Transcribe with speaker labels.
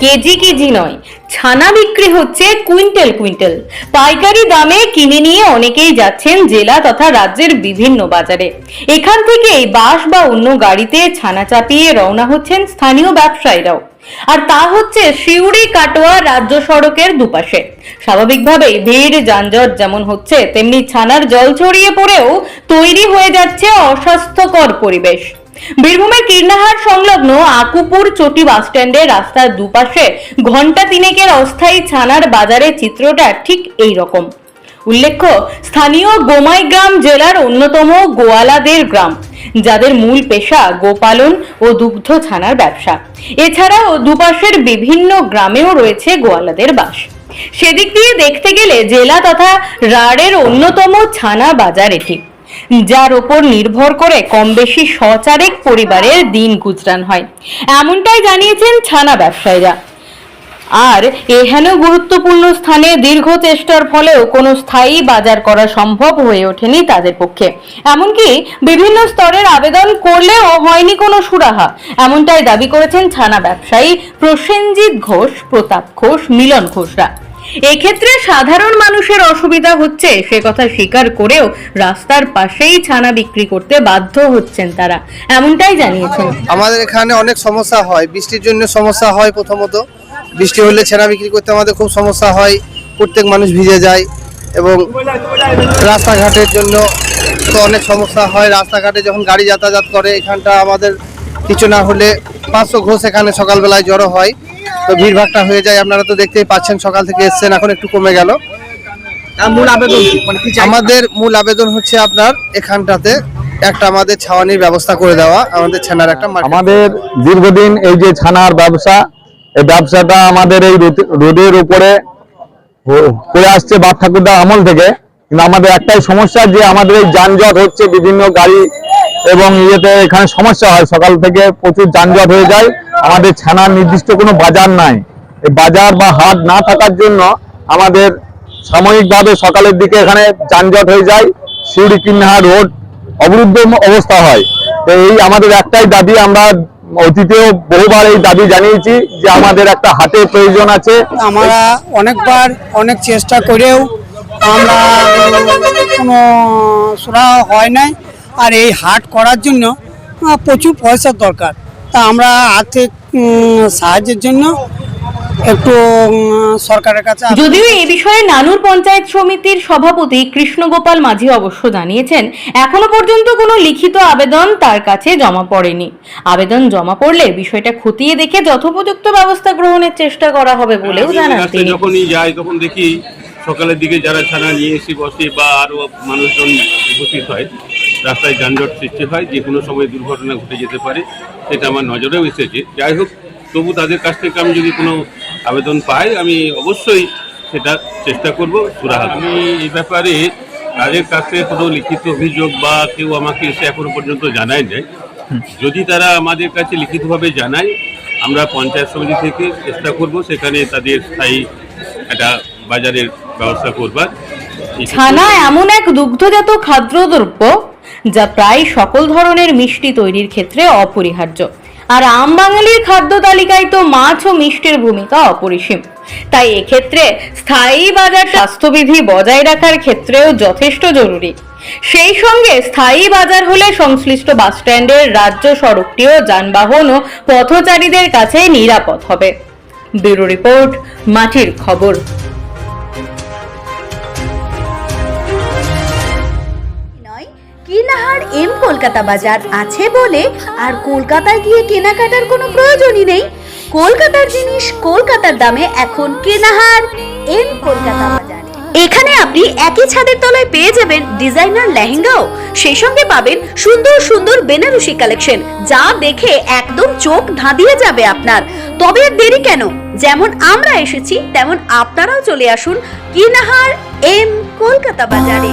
Speaker 1: KG KG নয়। ছানা বিক্রি হচ্ছে কুইন্টাল কুইন্টাল। পাইকারি দামে কিনে নিয়ে অনেকেই যাচ্ছেন জেলা তথা রাজ্যের বিভিন্ন বাজারে। এখান থেকেই বাস বা অন্য গাড়িতে ছানা চাপিয়ে রওনা হচ্ছেন স্থানীয় ব্যবসায়ীরাও। আর তা হচ্ছে শিউড়ি কাটোয়া রাজ্য সড়কের দুপাশে। স্বাভাবিকভাবেই ভিড়, যানজট যেমন হচ্ছে, তেমনি ছানার জল ছড়িয়ে পড়েও তৈরি হয়ে যাচ্ছে অস্বাস্থ্যকর পরিবেশ। বীরভূমের কীর্ণাহাট সংলগ্ন আকুপুর চটি বাসস্ট্যান্ডে রাস্তার দুপাশে ঘণ্টা তিনেকের অস্থায়ী ছানার বাজারের চিত্রটা ঠিক এই রকম। উল্লেখ্য, স্থানীয় গোমাই গ্রাম জেলার অন্যতম গোয়ালাদের গ্রাম। যাদের মূল পেশা গোপালন ও দুগ্ধ ছানার ব্যবসা। এছাড়াও দুপাশের বিভিন্ন গ্রামেও রয়েছে গোয়ালাদের বাস। সেদিক দিয়ে দেখতে গেলে জেলা তথা রাড়ের অন্যতম ছানা বাজার এটি। যার ওপর নির্ভর করে কম বেশি সচারেক পরিবারের দিন গুজরান হয়। এমনটাই জানিয়েছেন ছানা ব্যবসায়ীরা। আর এহেন গুরুত্বপূর্ণ স্থানে দীর্ঘ চেষ্টার ফলেও কোনো স্থায়ী বাজার করা সম্ভব হয়ে ওঠেনি তাদের পক্ষে। এমনকি বিভিন্ন স্তরের আবেদন করলেও হয়নি কোনো সুরাহা। এমনটাই দাবি করেছেন ছানা ব্যবসায়ী প্রসেনজিৎ ঘোষ, প্রতাপ ঘোষ, মিলন ঘোষরা। এক্ষেত্রে সাধারণ মানুষের অসুবিধা হচ্ছে, সে কথা স্বীকার করেও রাস্তার পাশেই ছানা বিক্রি করতে বাধ্য হচ্ছেন তারা। এমনটাই জানিয়েছেন।
Speaker 2: আমাদের এখানে অনেক সমস্যা হয়, বৃষ্টির জন্য সমস্যা হয় প্রথমত। বৃষ্টি হলে ছানা বিক্রি করতে আমাদের খুব সমস্যা হয়, প্রত্যেক মানুষ ভিজে যায় এবং রাস্তাঘাটের জন্য তো অনেক সমস্যা হয়। রাস্তাঘাটে যখন গাড়ি যাতায়াত করে, এখানটা আমাদের কিছু না হলে পাঁচশো ঘোষ এখানে সকালবেলায় জড়ো হয়। তো ভিড় ভিড়ভাড়টা হয়ে যায় আপনারা তো দেখতেই পাচ্ছেন সকাল থেকে এসছেন এখন একটু কমে গেল।
Speaker 3: মূল আবেদন কি? মানে
Speaker 2: আমাদের মূল আবেদন হচ্ছে আপনার এখানটাতে একটা আমাদের ছাওয়ানির ব্যবস্থা করে দেওয়া আমাদের ছানার একটা
Speaker 4: আমাদের দীর্ঘদিন এই যে ছানার ব্যবসা এই ব্যবসাটা আমাদের এই রোদ- রোদের উপরে করে আসছে বাপ ঠাকুরদার আমল থেকে। কিন্তু আমাদের একটাই সমস্যা যে আমাদের এই যানজট হচ্ছে বিভিন্ন গাড়ি এবং ইয়েতে এখানে সমস্যা হয়। সকাল থেকে প্রচুর যানজট হয়ে যায়। আমাদের ছানার নির্দিষ্ট কোনো বাজার নাই। এই বাজার বা হাট না থাকার জন্য আমাদের সাময়িকভাবে সকালের দিকে এখানে যানজট হয়ে যায়। শিউড়ি কিন্নাহা রোড অবরুদ্ধ অবস্থা হয়। তো এই আমাদের একটাই দাবি, আমরা অতীতেও বহুবার এই দাবি জানিয়েছি যে আমাদের একটা হাটের প্রয়োজন আছে।
Speaker 5: আমরা অনেকবার অনেক চেষ্টা করেও আমরা কোনো সুরাহা হয় নাই। আর এই হাট করার জন্য প্রচুর পয়সার দরকার। তা আমরা আর্থিক সাহায্যের জন্য একটু সরকারের কাছে
Speaker 1: যদিও এ বিষয়ে নানুর পঞ্চায়েত সমিতির সভাপতি কৃষ্ণগোপাল মাঝি অবশ্য জানিয়েছেন এখনও পর্যন্ত কোনো লিখিত আবেদন তার কাছে জমা পড়েনি। আবেদন জমা পড়লে বিষয়টা খতিয়ে দেখে যথোপযুক্ত ব্যবস্থা গ্রহণের চেষ্টা করা হবে বলেও জানান তিনি।
Speaker 6: যখনই যাই তখন দেখি সকালের দিকে যারা ছানা নিয়ে এসে বসে বা আরও মানুষজন উপস্থিত হয় রাস্তায় যানজট সৃষ্টি হয় যে কোনো সময় দুর্ঘটনা ঘটে যেতে পারে সেটা আমার নজরেও এসেছে। যাই হোক তবু তাদের কাছ থেকে আমি যদি কোনো আবেদন পাই আমি অবশ্যই সেটা চেষ্টা করব সুরাহা। আমি এই ব্যাপারে তাদের কাছে কোনো লিখিত অভিযোগ বা কেউ আমাকে এসে এখনও পর্যন্ত জানায় নাই। যদি তারা আমাদের কাছে লিখিতভাবে জানায় আমরা পঞ্চায়েত সমিতি থেকে চেষ্টা করব সেখানে তাদের স্থায়ী একটা বাজারের ব্যবস্থা করবার।
Speaker 1: ছানা এমন এক দুগ্ধজাত খাদ্যদ্রব্য যা প্রায় সকল ধরনের মিষ্টি তৈরির ক্ষেত্রে অপরিহার্য। আর আম বাঙালির খাদ্য তালিকায় তো মাছ ও মিষ্টির ভূমিকা অপরিসীম। তাই এক্ষেত্রে স্থায়ী বাজার স্বাস্থ্যবিধি বজায় রাখার ক্ষেত্রেও যথেষ্ট জরুরি। সেই সঙ্গে স্থায়ী বাজার হলে সংশ্লিষ্ট বাসস্ট্যান্ডের রাজ্য সড়কটিও যানবাহন ও পথচারীদের কাছে নিরাপদ হবে। ব্যুরো রিপোর্ট, মাটির খবর।
Speaker 7: এম কলকাতা বাজার আছে বলে আর কলকাতায় গিয়ে কেনাকাটার কোনো প্রয়োজনই নেই। কলকাতার জিনিস কলকাতার দামে এখন কেনাহার এম কলকাতা বাজার। এখানে আপনি একই ছাদের তলায় পেয়ে যাবেন ডিজাইনার লেহেঙ্গাও। সেই সঙ্গে পাবেন সুন্দর সুন্দর বেনারসি কালেকশন, যা দেখে একদম চোখ ধাঁধিয়ে যাবে আপনার। তবে দেরি কেন? যেমন আমরা এসেছি, তেমন আপনারাও চলে আসুন কিনাহার এম কলকাতা বাজারে।